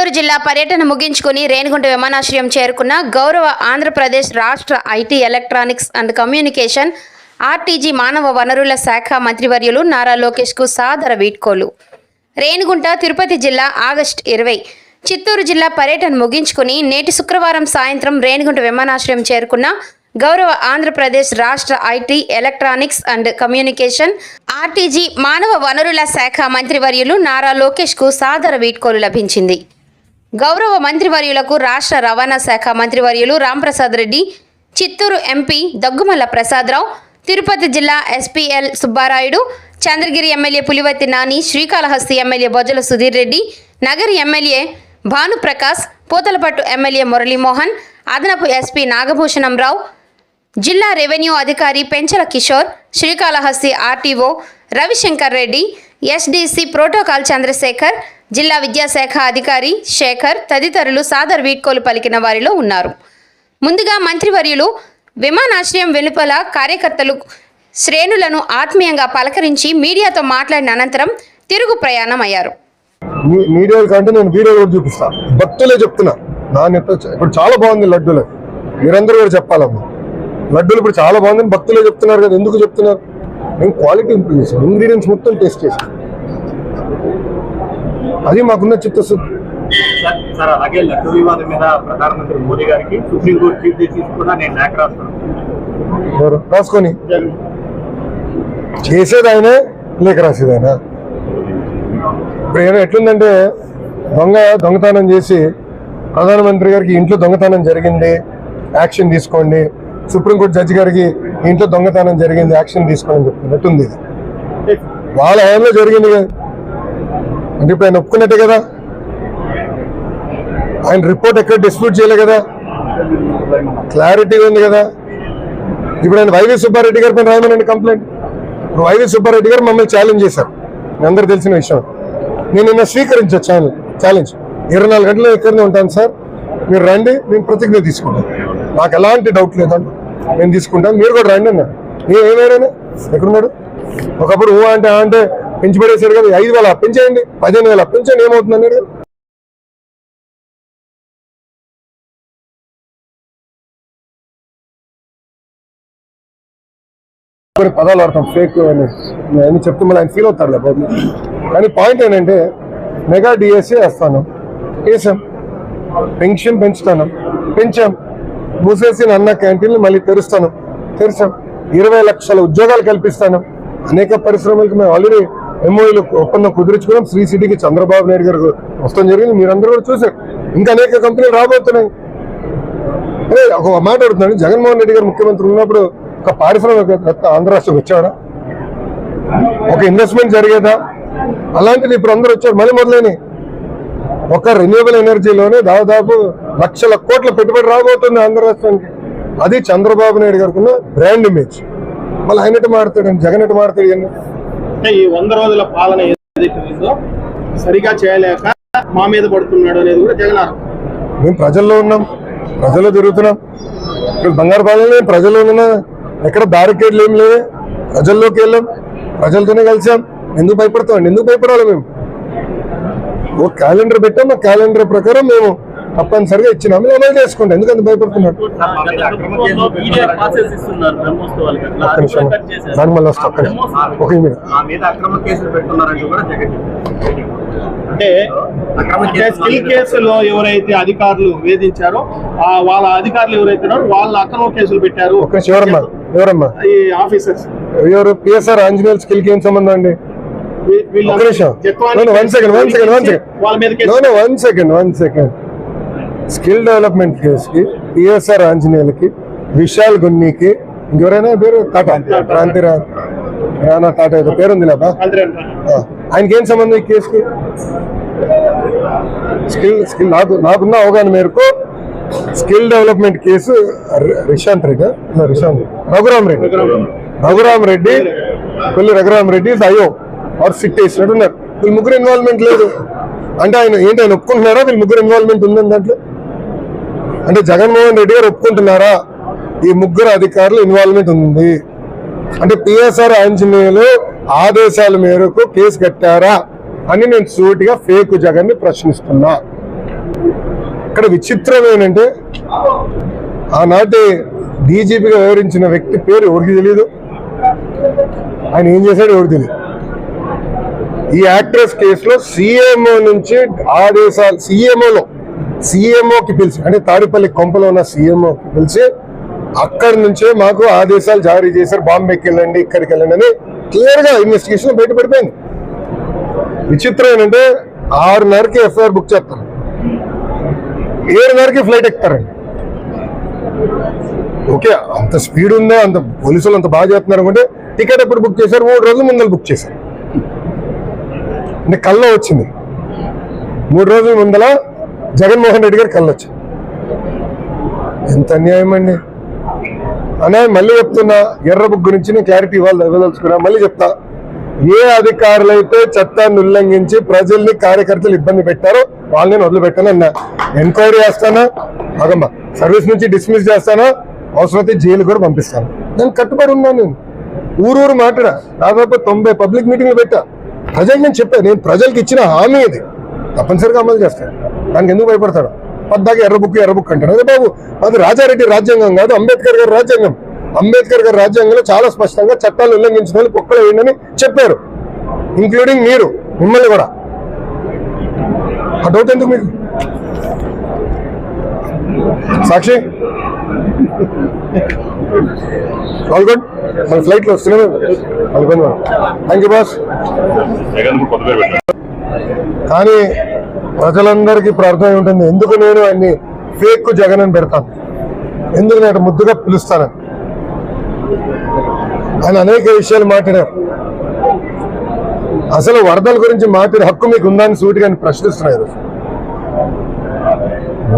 చిత్తూరు జిల్లా పర్యటన ముగించుకుని రేణిగుంట విమానాశ్రయం చేరుకున్న గౌరవ ఆంధ్రప్రదేశ్ రాష్ట్ర IT electronics and communication RTG మానవ వనరుల శాఖ మంత్రివర్యులు నారా లోకేష్కు సాదర వీడ్కోలు. రేణిగుంట తిరుపతి జిల్లా ఆగస్టు ఇరవై. చిత్తూరు జిల్లా పర్యటన ముగించుకుని నేటి శుక్రవారం సాయంత్రం రేణిగుంట విమానాశ్రయం చేరుకున్న గౌరవ ఆంధ్రప్రదేశ్ రాష్ట్ర IT electronics and communication RTG మానవ వనరుల శాఖ మంత్రివర్యులు నారా లోకేష్కు సాదర వీడ్కోలు లభించింది. గౌరవ మంత్రివర్యులకు రాష్ట్ర రవాణా శాఖ మంత్రివర్యులు రాంప్రసాద్ రెడ్డి చిత్తూరు ఎంపీ దగ్గుమల్ల ప్రసాదరావు తిరుపతి జిల్లా SPL Subbarayudu Chandragiri MLA Pulivarthi Nani Srikalahasti MLA Bojjala Sudheer Reddy Nagari MLA Bhanuprakash Puthalapattu MLA Muralimohan అదనపు ఎస్పీ నాగభూషణం రావు జిల్లా రెవెన్యూ అధికారి Penchala Kishore Srikalahasti RTO Ravishankar Reddy SDC protocol Chandrasekhar జిల్లా విద్యాశాఖ అధికారి శేఖర్ తదితరులు సాదర్ వీడ్కోలు పలికిన వారిలో ఉన్నారు. ముందుగా మంత్రివర్యులు విమానాశ్రయం వెలుపల కార్యకర్తలు శ్రేణులను ఆత్మీయంగా పలకరించి మీడియాతో మాట్లాడిన అనంతరం తిరుగు ప్రయాణం అయ్యారు. మీడియా కంటే నేను వీడియో కూడా చూపిస్తా. భక్తులే చెప్తున్నా. నాణ్యత ఇప్పుడు చాలా బాగుంది లడ్డూలు. మీరందరూ కూడా చెప్పాలమ్మా. లడ్డూలు ఇప్పుడు చాలా బాగుంది భక్తులే చెప్తున్నారు కదా ఎందుకు చెప్తున్నారు? మేము క్వాలిటీ ఇంప్రూవ్ చేసాం. ఇంగ్రీడియంట్స్ మొత్తం టేస్ట్ చేసాం. అది మాకున్న చిత్తశుద్ధి. సార్ అలాగే లడ్డు వివాదం మీద ప్రధానమంత్రి మోదీ గారికి సుప్రీంకోర్టు చీఫ్ జస్టిస్ కూడా నేను లేఖ ఎవరు? రాసుకొని. చేసేది ఆయనే లేక రాసేది ఆయన ఇప్పుడు ఎట్లుందంటే దొంగ దొంగతనం చేసి ప్రధానమంత్రి గారికి ఇంట్లో దొంగతనం జరిగింది యాక్షన్ తీసుకోండి. సుప్రీంకోర్టు జడ్జి గారికి ఇంట్లో దొంగతనం జరిగింది యాక్షన్ తీసుకోండి అని ఇది వాళ్ళ హయాంలో జరిగింది కదా. అంటే ఇప్పుడు ఆయన ఒప్పుకున్నట్టే కదా? ఆయన రిపోర్ట్ ఎక్కడ డిస్ప్యూట్ చేయలే కదా? క్లారిటీ ఉంది కదా? ఇప్పుడు ఆయన వైవి సుబ్బారెడ్డి గారి పైన రాయమనండి కంప్లైంట్ ఇప్పుడు వైవి సుబ్బారెడ్డి గారు మమ్మల్ని ఛాలెంజ్ చేశారు. మీ అందరు తెలిసిన విషయం. నేను నిన్న స్వీకరించా ఛాలెంజ్ ఛాలెంజ్ ఇరవై నాలుగు గంటలు ఇక్కడనే ఉంటాను సార్. మీరు రండి నేను ప్రతిజ్ఞ తీసుకుంటాను. నాకు ఎలాంటి డౌట్ లేదండి. నేను తీసుకుంటాను. మీరు కూడా రండి అన్న నేను ఏమైనా? ఎక్కడున్నాడు? ఒకప్పుడు ఊ అంటే అంటే పెంచి పడేసారు కదా ఐదు వేల? పెంచేయండి. పదిహేను వేల? పెంచండి. ఏమవుతుంది కొన్ని పదాలు వాడతాం ఫేక్ అని. అని చెప్తే మళ్ళీ ఆయన ఫీల్ అవుతారు బాబు. కానీ పాయింట్ ఏంటంటే మెగా డిఎస్ఏ వేస్తాను. వేసాం పెన్షన్ పెంచుతాను. పెంచాం. మూసేసిన అన్న క్యాంటీన్లు మళ్ళీ తెరుస్తాను. తెరిచాం. ఇరవై లక్షల ఉద్యోగాలు కల్పిస్తాను. అనేక పరిశ్రమలకు మేము ఆల్రెడీ ఎంఓఈలు ఒప్పందం కుదుర్చుకున్నాం శ్రీ సిటీకి చంద్రబాబు నాయుడు గారు వస్తాం జరిగింది. మీరందరూ కూడా చూసారు ఇంకా అనేక కంపెనీలు రాబోతున్నాయి. ఒక మాట అడుగుతున్నాను. జగన్మోహన్ రెడ్డి గారు ముఖ్యమంత్రి ఉన్నప్పుడు ఒక పారిశ్రామికవేత్త ఆంధ్ర రాష్ట్రం వచ్చాడా? ఒక ఇన్వెస్ట్మెంట్ జరిగేదా? అలాంటిది ఇప్పుడు అందరూ వచ్చారు. మళ్ళీ మొదలైనవి. ఒక రెన్యూవబుల్ ఎనర్జీలోనే దాదాపు లక్షల కోట్ల పెట్టుబడి రాబోతుంది ఆంధ్ర రాష్ట్రానికి. అది చంద్రబాబు నాయుడు గారికి బ్రాండ్ ఇమేజ్ మళ్ళీ ఆయన ఎటు మాడతాడు జగన్ ఎటు మాడతాడు అంటే ఈ వంద రోజుల పాలన ఏదైతే సరిగా చేయలేక మా మీద పడుతున్నాడు అనేది కూడా జగన్ మేము ప్రజల్లో ఉన్నాం ప్రజల్లో తిరుగుతున్నాం. ఇప్పుడు బంగారు పాలన ప్రజల్లో ఉన్నా ఎక్కడ బ్యారికేడ్లు ఏం లేవు ప్రజల్లోకి వెళ్ళాం ప్రజలతోనే కలిసాం. ఎందుకు భయపడతాం? ఎందుకు భయపడాలి మేము? ఓ క్యాలెండర్ పెట్టాం ఆ క్యాలెండర్ ప్రకారం మేము తప్పనిసరిగా ఇచ్చినాము అమలు చేసుకుంటాం ఎందుకంత భయపడుతున్నాం సార్, మా మీద అక్రమ కేసులు పెడుతున్నారు. ఒక్క నిమిషం దాని మళ్ళీ వస్తా ఒక్క ఒక అంటే స్కిల్ కేసులో ఎవరైతే అధికారులు వేధించారో ఆ వాళ్ళ అధికారులు ఎవరైతే వాళ్ళ అక్రమ కేసులు పెట్టారు. ఎవరమ్మా? ఎవరమ్మా? ఈ ఆఫీసర్స్. ఎవరు? పిఎస్ఆర్ ఆంజనేయుల స్కిల్కి ఏం సంబంధం అండి? ఒక్క నిమిషం. One second one second one second వాళ్ళ మీద no case. No one second one second skill development కేసుకి పిఎస్ఆర్ ఆంజనేయులకి విశాల్ గున్నీకి ఇంకెవరైనా పేరు? టాటా. క్రాంతి రానా టాటా ఏదో పేరుంది లేబా ఆయనకి ఏం సంబంధం ఈ కేసుకి? స్కిల్ స్కిల్ నాకు నాకున్న అవగాహన మేరకు skill development case Rishant Reddy. ఆ? రిషాంత్. రఘురామ్ రెడ్డి. రఘురామ్ రెడ్డి కొల్లి రఘురామ్ రెడ్డి అయ్యో ఆర్ సిట్ వేసినట్టు ఉన్నారు వీళ్ళు ముగ్గురు ఇన్వాల్వ్మెంట్ లేదు. అంటే ఆయన ఏంటి ఆయన ఒప్పుకుంటున్నారా? వీళ్ళు ముగ్గురు ఇన్వాల్వ్మెంట్ ఉందని దాంట్లో? అంటే జగన్మోహన్ రెడ్డి గారు ఒప్పుకుంటున్నారా? ఈ ముగ్గురు అధికారులు ఇన్వాల్వ్మెంట్ ఉంది. అంటే పిఎస్ఆర్ ఆంజనేయులు ఆదేశాల మేరకు కేసు కట్టారా అని నేను సూటిగా ఫేక్ జగన్ని ప్రశ్నిస్తున్నా. ఇక్కడ విచిత్రం ఏంటంటే ఆనాటి డీజీపీగా వివరించిన వ్యక్తి పేరు ఎవరికి తెలియదు ఆయన ఏం చేశాడు ఎవరికి తెలియదు ఈ యాక్ట్రెస్ కేసులో సీఎంఓ నుంచి ఆదేశాలు సీఎంఓలో సీఎంఓకి పిలిచి అంటే తాడిపల్లి కొంపలో ఉన్న సీఎంఓకి పిలిచి అక్కడి నుంచే మాకు ఆదేశాలు జారీ చేశారు బాంబేకి వెళ్ళండి ఇక్కడికి వెళ్ళండి అని క్లియర్గా ఇన్వెస్టిగేషన్ బయటపడిపోయింది. విచిత్రం ఏంటంటే ఆరున్నరకి ఎఫ్ఐఆర్ బుక్ చేస్తారు. ఏడున్నరకి ఫ్లైట్ ఎక్కుతారండి. ఓకే అంత స్పీడ్ ఉందా? అంత పోలీసులు అంత బాగా చేస్తున్నారు అనుకుంటే టికెట్ ఎప్పుడు బుక్ చేశారు? మూడు రోజుల ముందర బుక్ చేశారు. అంటే కల్లో వచ్చింది. మూడు రోజుల ముందల జగన్మోహన్ రెడ్డి గారు కళ్ళొచ్చు ఎంత అన్యాయం అండి? అనే మళ్ళీ చెప్తున్నా ఎర్ర బుక్ గురించి నేను క్లారిటీ ఇవ్వాలి ఇవ్వదలుచుకున్నా. మళ్ళీ చెప్తా ఏ అధికారులు అయితే చట్టాన్ని ఉల్లంఘించి ప్రజల్ని కార్యకర్తలు ఇబ్బంది పెట్టారో వాళ్ళని నేను వదిలిపెట్టాను అన్నా. ఎంక్వైరీ చేస్తానా? అగమ్మ సర్వీస్ నుంచి డిస్మిస్ చేస్తానా? అవసరమైతే జైలు కూడా పంపిస్తాను. నేను కట్టుబడి ఉన్నాను నేను. ఊరూరు మాట్లాడా? దాదాపు తొంభై పబ్లిక్ మీటింగ్లు పెట్టా. ప్రజలు నేను చెప్పాను నేను ప్రజలకు ఇచ్చిన హామీ ఇది. తప్పనిసరిగా అమలు చేస్తాను దానికి ఎందుకు భయపడతాడు? పద్దాకి ఎర్ర బుక్ ఎర్ర బుక్ అంటాడు. అదే బాబు అది రాజారెడ్డి రాజ్యాంగం కాదు అంబేద్కర్ గారి రాజ్యాంగం. అంబేద్కర్ గారి రాజ్యాంగంలో చాలా స్పష్టంగా చట్టాలు ఉల్లంఘించిన వాళ్ళు కుక్కలు వేయండి చెప్పారు. ఇంక్లూడింగ్ మీరు మిమ్మల్ని కూడా. ఆ డౌట్ ఎందుకు మీకు? సాక్షి? ఆల్ గుడ్ మన ఫ్లైట్లో లో వస్తున్నాం. థ్యాంక్ యూ బాస్ కానీ ప్రజలందరికీ ప్రార్థన ఉంటుంది. ఎందుకు నేను అన్ని ఫేక్ జగన్ అని పెడతాను? ఎందుకు నేను ముద్దుగా పిలుస్తాను? ఆయన అనేక విషయాలు మాట్లాడారు. అసలు వరదల గురించి మాట్లాడే హక్కు మీకు ఉందని సూటిగా ప్రశ్నిస్తున్నారు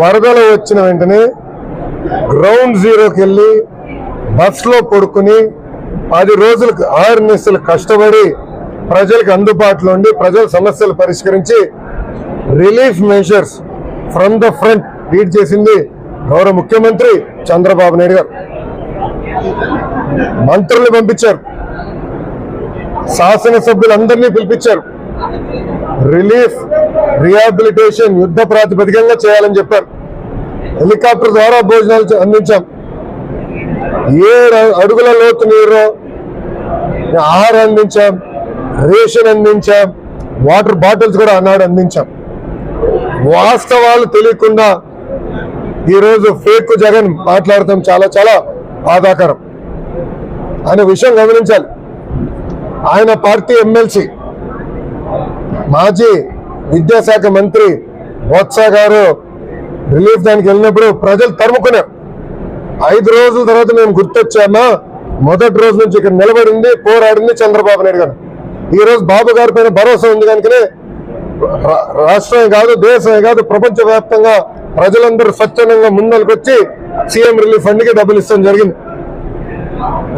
వరదలు వచ్చిన వెంటనే గ్రౌండ్ జీరోకి వెళ్ళి బస్లో పడుకుని పది రోజులకు ఆరు నెలలు కష్టపడి ప్రజలకు అందుబాటులో ఉండి ప్రజల సమస్యలు పరిష్కరించి relief measures from the front lead చేసింది గౌరవ ముఖ్యమంత్రి చంద్రబాబు నాయుడు గారు. మంత్రులు పంపించారు. శాసనసభ్యులందరినీ పిలిపించారు. రిలీఫ్ రిహాబిలిటేషన్ యుద్ధ ప్రాతిపదికంగా చేయాలని చెప్పారు. హెలికాప్టర్ ద్వారా భోజనాలు అందించాం. ఏడు అడుగుల లోతు నీరు ఆహారం అందించాం. రేషన్ అందించాం వాటర్ బాటిల్స్ కూడా అన్నాడు అందించాం. వాస్తవాలు తెలియకుండా ఈరోజు ఫేక్ జగన్ మాట్లాడటం చాలా చాలా బాధాకరం. అనే విషయం గమనించాలి. ఆయన పార్టీ ఎమ్మెల్సీ మాజీ విద్యాశాఖ మంత్రి బొత్స గారు రిలీఫ్ దానికి వెళ్ళినప్పుడు ప్రజలు తరుముకున్నారు. ఐదు రోజుల తర్వాత మేము గుర్తొచ్చామా? మొదటి రోజు నుంచి ఇక్కడ నిలబడింది పోరాడింది చంద్రబాబు నాయుడు గారు. ఈ రోజు బాబు గారి పైన భరోసా ఉంది కనుకనే రా- రాష్ట్రమే కాదు దేశమే కాదు ప్రపంచ వ్యాప్తంగా ప్రజలందరూ స్వచ్ఛందంగా ముందరికొచ్చి సీఎం రిలీఫ్ ఫండ్కి డబ్బులు ఇస్తాం జరిగింది.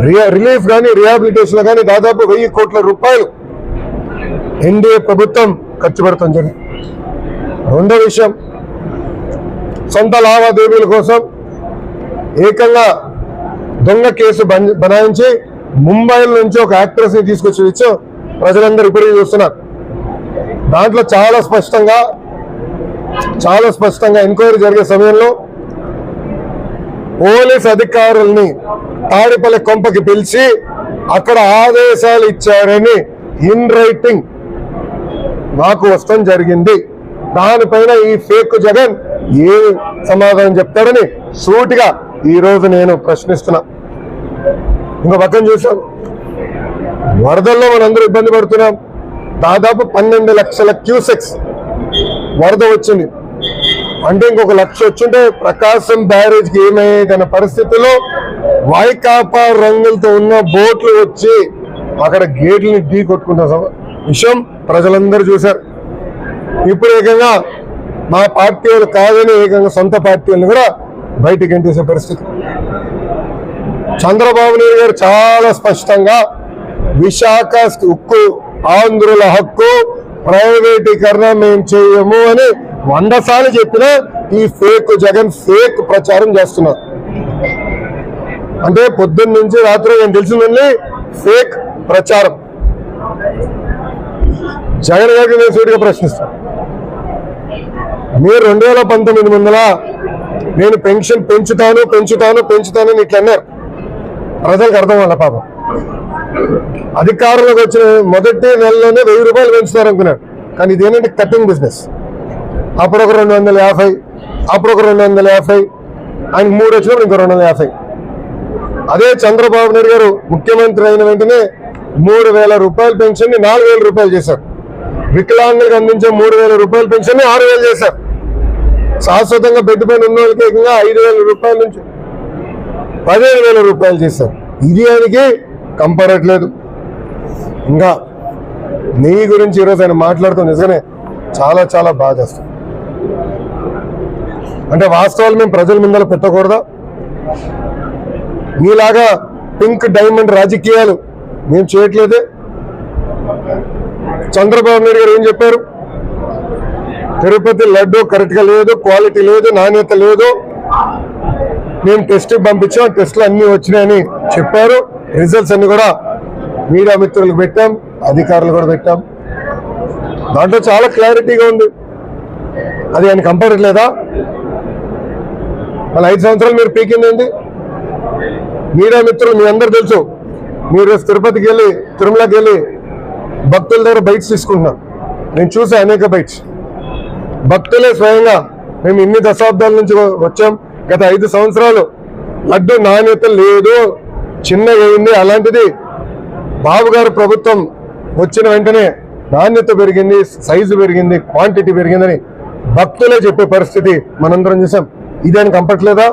రియా- రిలీఫ్ కానీ రిహాబిలిటేషన్ కానీ దాదాపు వెయ్యి కోట్ల రూపాయలు ఎన్డీఏ ప్రభుత్వం ఖర్చు పెడతాం జరిగింది. రెండో విషయం సొంత లావాదేవీల కోసం ఏకంగా దొంగ కేసు బనాయించి ముంబై నుంచి ఒక యాక్ట్రెస్ని తీసుకొచ్చి ఇచ్చు. ప్రజలందరూ ఇప్పుడు చూస్తున్నారు. దాంట్లో చాలా స్పష్టంగా చాలా స్పష్టంగా ఎంక్వైరీ జరిగే సమయంలో పోలీస్ అధికారుల్ని తాడిపల్లి కొంపకి పిలిచి అక్కడ ఆదేశాలు ఇచ్చారని ఇన్ రైటింగ్ నాకు వస్తం జరిగింది. దానిపైన ఈ ఫేక్ జగన్ ఏ సమాధానం చెప్తాడని సూటిగా ఈరోజు నేను ప్రశ్నిస్తున్నా. ఇంకో పక్కన చూసాం. వరదల్లో మనందరూ ఇబ్బంది పడుతున్నాం. దాదాపు పన్నెండు లక్షల క్యూసెక్స్ వరద వచ్చింది. అంటే ఇంకొక లక్ష వచ్చుంటే ప్రకాశం బ్యారేజ్కి ఏమయ్యేదన్న పరిస్థితిలో వైకాపా రంగులతో ఉన్న బోట్లు వచ్చి అక్కడ గేట్లని ఢీ కొట్టుకుంటున్న విషయం ప్రజలందరూ చూశారు. ఇప్పుడు ఏకంగా మా పార్టీ వాళ్ళు కాదని ఏకంగా సొంత పార్టీ వాళ్ళని కూడా బయటికి ఎంటేసే పరిస్థితి. చంద్రబాబు నాయుడు గారు చాలా స్పష్టంగా విశాఖ ఉక్కు ఆంధ్రుల హక్కు ప్రైవేటీకరణ మేము చేయము అని వంద సార్లు చెప్పినా ఈ ఫేక్ జగన్ ఫేక్ ప్రచారం చేస్తున్నారు. అంటే పొద్దున్న నుంచి రాత్రి నేను తెలిసిందండి ఫేక్ ప్రచారం. జగన్ గారికి నేను సూటిగా ప్రశ్నిస్తాను. మీరు రెండు వేల పంతొమ్మిది ముందల నేను పెన్షన్ పెంచుతాను పెంచుతాను పెంచుతాను అని అన్నారు. ప్రజలకు అర్థం వల్ల పాపం. అధికారంలోకి వచ్చిన మొదటి నెలలోనే వెయ్యి రూపాయలు పెంచుతారు అనుకున్నారు కానీ ఇది ఏంటంటే కటింగ్ బిజినెస్ అప్పుడు ఒక రెండు వందల యాభై అప్పుడు ఒక రెండు వందల యాభై ఆయన మూడు వచ్చినప్పుడు ఇంకో రెండు వందల యాభై. అదే చంద్రబాబు నాయుడు గారు ముఖ్యమంత్రి అయిన వెంటనే మూడు వేల రూపాయలు పెన్షన్ని నాలుగు వేల రూపాయలు చేశారు. వికలాంగులకు అందించే మూడు వేల రూపాయల పెన్షన్ని ఆరు వేలు చేశారు. శాశ్వతంగా బెడ్ పైన ఉన్న వాళ్ళకి ఏకంగా ఐదు వేల రూపాయల నుంచి పదిహేను వేల రూపాయలు చేశారు. ఇది ఆయనకి కంపరట్లేదు ఇంకా నీ గురించి ఈరోజు ఆయన మాట్లాడుతుంది. నిజమే చాలా చాలా బాగా చేస్తుంది అంటే వాస్తవాలు మేము ప్రజల ముందర పెట్టకూడదా? నీలాగా పింక్ డైమండ్ రాజకీయాలు మేము చేయట్లేదే? చంద్రబాబు నాయుడు గారు ఏం చెప్పారు? తిరుపతి లడ్డు కరెక్ట్గా లేదు క్వాలిటీ లేదు నాణ్యత లేదు మేము టెస్ట్ పంపించాం టెస్ట్లు అన్నీ వచ్చినాయని చెప్పారు. రిజల్ట్స్ అన్ని కూడా మీడియా మిత్రులకు పెట్టాం అధికారులు కూడా పెట్టాం. దాంట్లో చాలా క్లారిటీగా ఉంది. అది ఆయన కంపడట్లేదా మళ్ళీ ఐదు సంవత్సరాలు మీరు పీకిందండి మీడియా మిత్రులు మీ అందరు తెలుసు. మీరు తిరుపతికి వెళ్ళి తిరుమలకి వెళ్ళి భక్తుల దగ్గర బైట్స్ తీసుకుంటున్నారు నేను చూసా అనేక బైట్స్ భక్తులే స్వయంగా మేము ఇన్ని దశాబ్దాల నుంచి వచ్చాం. గత ఐదు సంవత్సరాలు లడ్డు నాణ్యత లేదు. చిన్నగా ఉంది. అలాంటిది బాబు గారు ప్రభుత్వం వచ్చిన వెంటనే నాణ్యత పెరిగింది సైజు పెరిగింది క్వాంటిటీ పెరిగిందని భక్తులే చెప్పే పరిస్థితి మనందరం చూసాం. ఇదేం కంపట్లేదా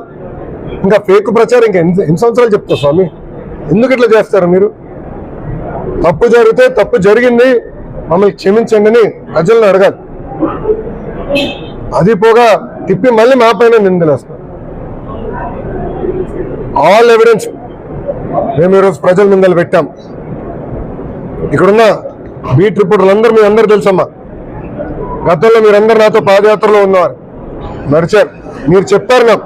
ఇంకా ఫేక్ ప్రచారం ఇంకా ఎన్ని ఎన్ని సంవత్సరాలు చెప్తా స్వామి? ఎందుకు ఇట్లా చేస్తారు మీరు? తప్పు జరిగితే తప్పు జరిగింది మమ్మల్ని క్షమించండి అని ప్రజలను అడగాలి. అది పోగా తిప్పి మళ్ళీ మా పైన నిందలేస్తాం ఆల్ ఎవిడెన్స్ మేము ఈరోజు ప్రజల ముందలు పెట్టాం. ఇక్కడున్న బీట్ రిపోర్టర్లు మీ అందరూ తెలుసమ్మా. గతంలో మీరందరూ నాతో పాదయాత్రలో ఉన్నవారు. నడిచారు మీరు చెప్పారు నాకు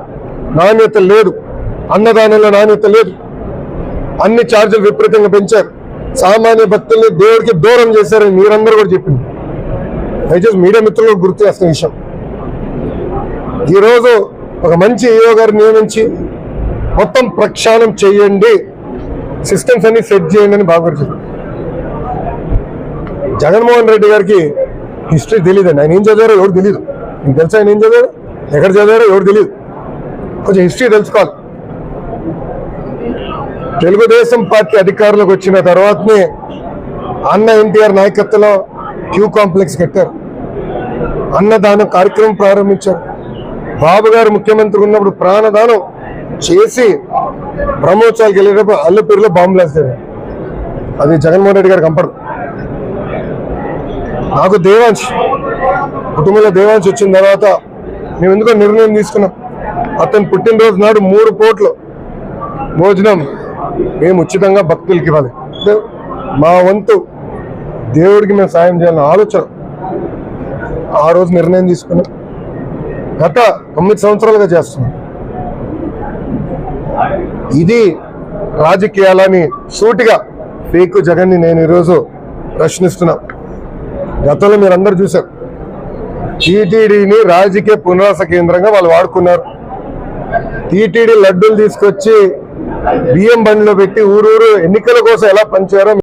నాణ్యత లేదు. అన్నదానంలో నాణ్యత లేదు. అన్ని ఛార్జీలు విపరీతంగా పెంచారు. సామాన్య భక్తుల్ని దేవుడికి దూరం చేశారని మీరందరూ కూడా చెప్పింది. దయచేసి మీడియా మిత్రులు గుర్తు చేస్తున్న విషయం. ఈరోజు ఒక మంచి ఈయో గారు నియమించి మొత్తం ప్రక్షాళన చేయండి. సిస్టమ్స్ అన్ని సెట్ చేయండి అని బాగా చెప్పారు. జగన్మోహన్ రెడ్డి గారికి హిస్టరీ తెలియదండి ఆయన ఏం చదివారో ఎవరు తెలియదు మీకు తెలుసా ఆయన ఏం చదివారు? ఎక్కడ చదివారో ఎవరు తెలియదు కొంచెం హిస్టరీ తెలుసుకోవాలి. తెలుగుదేశం పార్టీ అధికారంలోకి వచ్చిన తర్వాతనే అన్న ఎన్టీఆర్ నాయకత్వంలో క్యూ కాంప్లెక్స్ కట్టారు. అన్నదానం కార్యక్రమం ప్రారంభించారు. బాబు గారు ముఖ్యమంత్రి ఉన్నప్పుడు ప్రాణదానం చేసి బ్రహ్మోత్సవాలకు వెళ్ళేటప్పుడు అల్లపూరిలో బాంబులు వేస్తారు అది జగన్మోహన్ రెడ్డి గారు కంపడు. నాకు దేవాంశ్ కుటుంబంలో దేవాంశ్ వచ్చిన తర్వాత మేము ఎందుకో నిర్ణయం తీసుకున్నాం. అతను పుట్టినరోజు నాడు మూడు కోట్లు భోజనం మేము ఉచితంగా భక్తులకి ఇవ్వాలి. మా వంతు దేవుడికి మేము సాయం చేయాలని ఆలోచన. ఆ రోజు నిర్ణయం తీసుకున్నాం. గత తొమ్మిది సంవత్సరాలుగా చేస్తున్నాం. ఇది రాజకీయాలని సూటిగా ఫేక్ జగన్ని నేను ఈరోజు ప్రశ్నిస్తున్నా. గతంలో మీరందరూ చూశారు. టీటీడీని రాజకీయ పునరాస కేంద్రంగా వాళ్ళు వాడుకున్నారు. టీటీడీ లడ్డూలు తీసుకొచ్చి బియ్యం బండిలో పెట్టి ఊరూరు ఎన్నికల కోసం ఎలా పనిచేయారో